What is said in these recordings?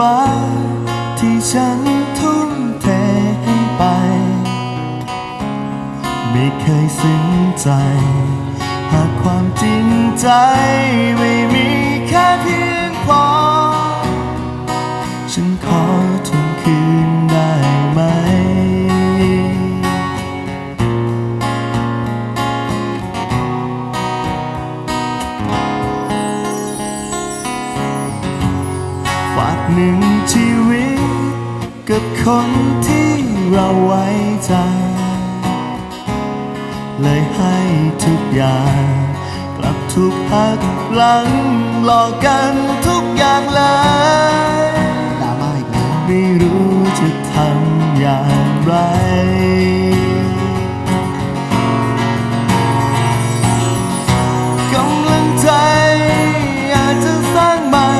รักที่ฉันทุ่มเทให้ไป ไม่เคยสิ้นใจ หากความจริงใจไม่มีแค่เพียงพอ ฉันขอทวงคืน คนที่เราไว้ใจ เลยให้ทุกอย่าง กลับถูกหักหลังหลอกกันทุกอย่างเลยดราม่ไม่รู้จะทำอย่างไรกำลังใจอยากจะสร้างใหม่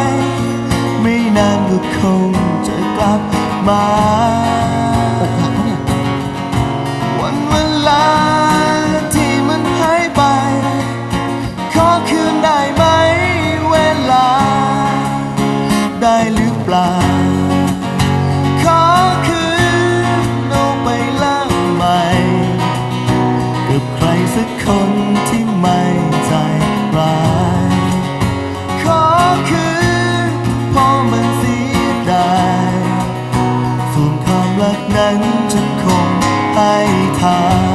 ไม่นานก็คงจะกลับมา คนที่ไม่ใจร้ายขอคืนเพอมันเสียดายส่วนความรักนั้นฉันคงให้ทาง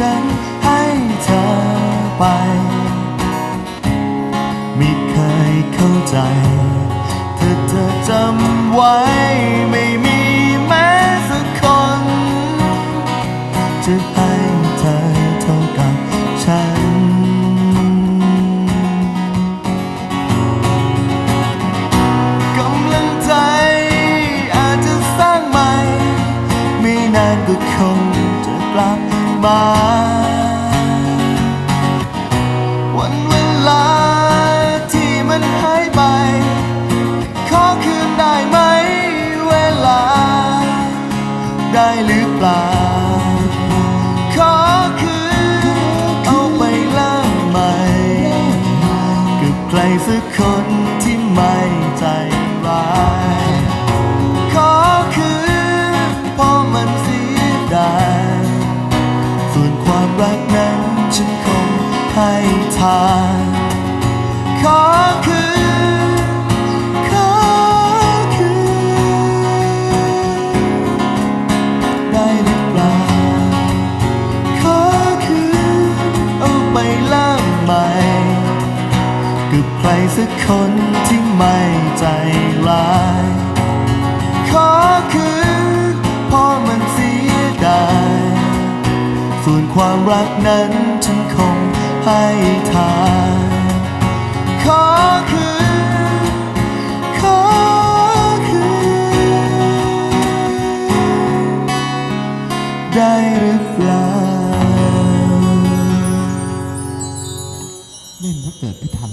ฉันให้เธอไป ไม่เคยเข้าใจ เธอเธอจำไว้ไม่มีแม้สักคน จะให้เธอเท่ากับฉัน กำลังใจอาจจะสร้างใหม่ ไม่นานก็คงจะกลับ มาวันเวลาที่มันหายไป ขอคืนได้ไหมเวลา ได้หรือเปล่า ขอคืนเอาไปล่างใหม่กับใครสักคน ทานขอคืนขอคืนได้หรือเปล่าขอคืนเอาไปเล่างใหม่กับใครสักคนที่ไม่ใจร้ายขอคืนเพราะมันเสียดายส่วนความรักนั้นฉันคง ให้ทานขอคืนขอคืนได้หรือเปล่าเล่นถ้าเกิดไม่ทัน